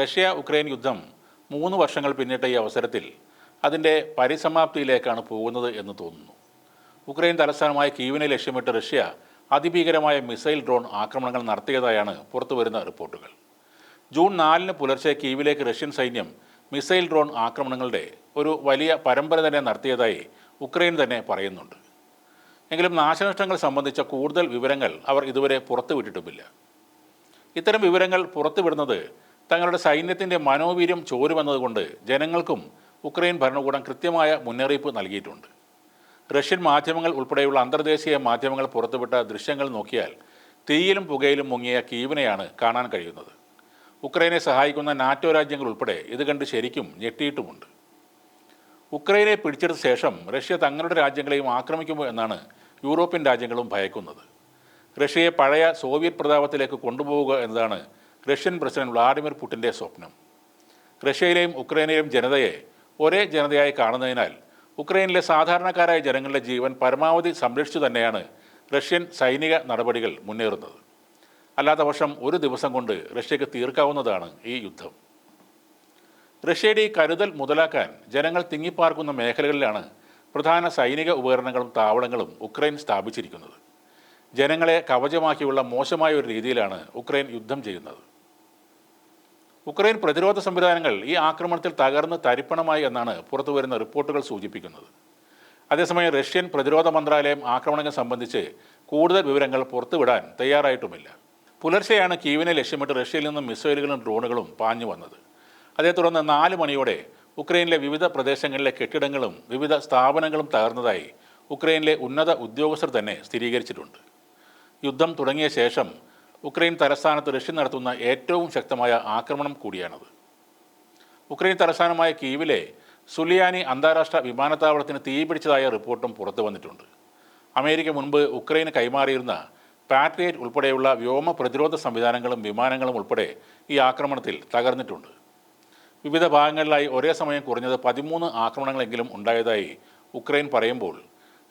Russia Ukraine യുദ്ധം മൂന്ന് വർഷങ്ങൾ പിന്നിട്ട ഈ അവസരത്തിൽ അതിന്റെ പരിസമാപ്തിയിലേക്കാണ് പോകുന്നത് എന്ന് തോന്നുന്നു. ഉക്രൈൻ തലസ്ഥാനമായ കീവിനെ ലക്ഷ്യമിട്ട് റഷ്യ അതിഭീകരമായ മിസൈൽ ഡ്രോൺ ആക്രമണങ്ങൾ നടത്തിയതായാണ് പുറത്തുവരുന്ന റിപ്പോർട്ടുകൾ. ജൂൺ നാലിന് പുലർച്ചെ കീവിലേക്ക് റഷ്യൻ സൈന്യം മിസൈൽ ഡ്രോൺ ആക്രമണങ്ങളുടെ ഒരു വലിയ പരമ്പര തന്നെ നടത്തിയതായി ഉക്രൈൻ തന്നെ പറയുന്നുണ്ട്. എങ്കിലും നാശനഷ്ടങ്ങൾ സംബന്ധിച്ച കൂടുതൽ വിവരങ്ങൾ അവർ ഇതുവരെ പുറത്തുവിട്ടിട്ടുമില്ല. ഇത്തരം വിവരങ്ങൾ പുറത്തുവിടുന്നത് തങ്ങളുടെ സൈന്യത്തിന്റെ മനോവീര്യം ചോരുമെന്നതുകൊണ്ട് ജനങ്ങൾക്കും ഉക്രൈൻ ഭരണകൂടം കൃത്യമായ മുന്നറിയിപ്പ് നൽകിയിട്ടുണ്ട്. റഷ്യൻ മാധ്യമങ്ങൾ ഉൾപ്പെടെയുള്ള അന്തർദേശീയ മാധ്യമങ്ങൾ പുറത്തുവിട്ട ദൃശ്യങ്ങൾ നോക്കിയാൽ തീയിലും പുകയിലും മുങ്ങിയ കീവിനെയാണ് കാണാൻ കഴിയുന്നത്. ഉക്രൈനെ സഹായിക്കുന്ന നാറ്റോ രാജ്യങ്ങൾ ഉൾപ്പെടെ ഇത് കണ്ട് ശരിക്കും ഞെട്ടിയിട്ടുമുണ്ട്. ഉക്രൈനെ പിടിച്ചെടുത്ത ശേഷം റഷ്യ തങ്ങളുടെ രാജ്യങ്ങളെയും ആക്രമിക്കുമോ എന്നാണ് യൂറോപ്യൻ രാജ്യങ്ങളും ഭയക്കുന്നത്. റഷ്യയെ പഴയ സോവിയറ്റ് പ്രതാപത്തിലേക്ക് കൊണ്ടുപോവുക എന്നതാണ് റഷ്യൻ പ്രസിഡന്റ് വ്ളാഡിമിർ പുടിന്റെ സ്വപ്നം. റഷ്യയിലെയും ഉക്രൈനിലെയും ജനതയെ ഒരേ ജനതയായി കാണുന്നതിനാൽ ഉക്രൈനിലെ സാധാരണക്കാരായ ജനങ്ങളുടെ ജീവൻ പരമാവധി സംരക്ഷിച്ചു തന്നെയാണ് റഷ്യൻ സൈനിക നടപടികൾ മുന്നേറുന്നത്. അല്ലാത്ത പക്ഷം ഒരു ദിവസം കൊണ്ട് റഷ്യക്ക് തീർക്കാവുന്നതാണ് ഈ യുദ്ധം. റഷ്യയുടെ ഈ കരുതൽ മുതലാക്കാൻ ജനങ്ങൾ തിങ്ങിപ്പാർക്കുന്ന മേഖലകളിലാണ് പ്രധാന സൈനിക ഉപകരണങ്ങളും താവളങ്ങളും ഉക്രൈൻ സ്ഥാപിച്ചിരിക്കുന്നത്. ജനങ്ങളെ കവചമാക്കിയുള്ള മോശമായ ഒരു രീതിയിലാണ് ഉക്രൈൻ യുദ്ധം ചെയ്യുന്നത്. ഉക്രൈൻ പ്രതിരോധ സംവിധാനങ്ങൾ ഈ ആക്രമണത്തിൽ തകർന്ന് തരിപ്പണമായി എന്നാണ് പുറത്തുവരുന്ന റിപ്പോർട്ടുകൾ സൂചിപ്പിക്കുന്നത്. അതേസമയം റഷ്യൻ പ്രതിരോധ മന്ത്രാലയം ആക്രമണങ്ങൾ സംബന്ധിച്ച് കൂടുതൽ വിവരങ്ങൾ പുറത്തുവിടാൻ തയ്യാറായിട്ടുമില്ല. പുലർച്ചെയാണ് കീവിനെ ലക്ഷ്യമിട്ട് റഷ്യയിൽ നിന്നും മിസൈലുകളും ഡ്രോണുകളും പാഞ്ഞു വന്നത്. അതേ തുടർന്ന് നാല് മണിയോടെ ഉക്രൈനിലെ വിവിധ പ്രദേശങ്ങളിലെ കെട്ടിടങ്ങളും വിവിധ സ്ഥാപനങ്ങളും തകർന്നതായി ഉക്രൈനിലെ ഉന്നത ഉദ്യോഗസ്ഥർ തന്നെ സ്ഥിരീകരിച്ചിട്ടുണ്ട്. യുദ്ധം തുടങ്ങിയ ശേഷം ഉക്രൈൻ തലസ്ഥാനത്ത് റഷ്യ നടത്തുന്ന ഏറ്റവും ശക്തമായ ആക്രമണം കൂടിയാണത്. ഉക്രൈൻ തലസ്ഥാനമായ കീവിലെ സുലിയാനി അന്താരാഷ്ട്ര വിമാനത്താവളത്തിന് തീപിടിച്ചതായ റിപ്പോർട്ടും പുറത്തു വന്നിട്ടുണ്ട്. അമേരിക്ക മുൻപ് ഉക്രൈന് കൈമാറിയിരുന്ന പാട്രിയറ്റ് ഉൾപ്പെടെയുള്ള വ്യോമ പ്രതിരോധ സംവിധാനങ്ങളും വിമാനങ്ങളും ഉൾപ്പെടെ ഈ ആക്രമണത്തിൽ തകർന്നിട്ടുണ്ട്. വിവിധ ഭാഗങ്ങളിലായി ഒരേ സമയം കുറഞ്ഞത് പതിമൂന്ന് ആക്രമണങ്ങളെങ്കിലും ഉണ്ടായതായി ഉക്രൈൻ പറയുമ്പോൾ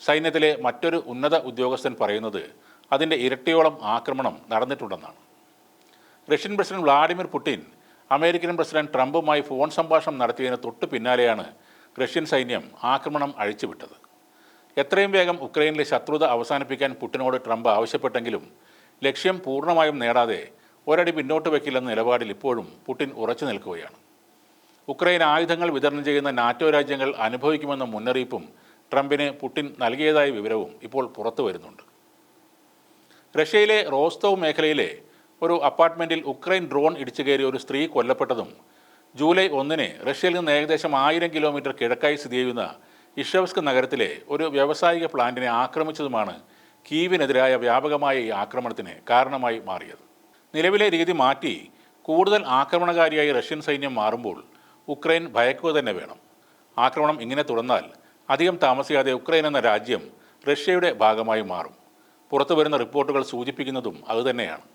സൈന്യത്തിലെ മറ്റൊരു ഉന്നത ഉദ്യോഗസ്ഥൻ പറയുന്നത് അതിന്റെ ഇരട്ടിയോളം ആക്രമണം നടന്നിട്ടുണ്ടെന്നാണ്. Russian president Vladimir Putin American president ട്രംപുമായി phone സംഭാഷണം നടത്തിയതിന് തൊട്ടു പിന്നാലെയാണ് റഷ്യൻ സൈന്യം ആക്രമണം അഴിച്ചുവിട്ടത്. എത്രയും വേഗം ഉക്രൈനിലെ ശത്രുത അവസാനിപ്പിക്കാൻ പുടിനോട് ട്രംപ് ആവശ്യപ്പെട്ടെങ്കിലും ലക്ഷ്യം പൂർണമായും നേടാതെ ഒരടി പിന്നോട്ട് വയ്ക്കില്ലെന്ന നിലപാടിൽ ഇപ്പോഴും പുടിൻ ഉറച്ചു നിൽക്കുകയാണ്. ഉക്രൈൻ ആയുധങ്ങൾ വിതരണം ചെയ്യുന്ന നാറ്റോ രാജ്യങ്ങൾ അനുഭവിക്കുമെന്ന മുന്നറിയിപ്പും ട്രംപിന് പുടിൻ നൽകിയതായ വിവരവും ഇപ്പോൾ പുറത്തു വരുന്നുണ്ട്. റഷ്യയിലെ റോസ്തോവ് മേഖലയിലെ ഒരു അപ്പാർട്ട്മെന്റിൽ ഉക്രൈൻ ഡ്രോൺ ഇടിച്ചു കയറി ഒരു സ്ത്രീ കൊല്ലപ്പെട്ടതും ജൂലൈ ഒന്നിന് റഷ്യയിൽ നിന്ന് ഏകദേശം ആയിരം കിലോമീറ്റർ കിഴക്കായി സ്ഥിതി ചെയ്യുന്ന ഇഷവസ്ക് നഗരത്തിലെ ഒരു വ്യാവസായിക പ്ലാന്റിനെ ആക്രമിച്ചതുമാണ് കീവിനെതിരായ വ്യാപകമായ ഈ ആക്രമണത്തിന് കാരണമായി മാറിയത്. നിലവിലെ രീതി മാറ്റി കൂടുതൽ ആക്രമണകാരിയായി റഷ്യൻ സൈന്യം മാറുമ്പോൾ ഉക്രൈൻ ഭയക്കുക തന്നെ വേണം. ആക്രമണം ഇങ്ങനെ തുടർന്നാൽ അധികം താമസിയാതെ ഉക്രൈൻ എന്ന രാജ്യം റഷ്യയുടെ ഭാഗമായി മാറും. പുറത്തു വരുന്ന റിപ്പോർട്ടുകൾ സൂചിപ്പിക്കുന്നതും അതുതന്നെയാണ്.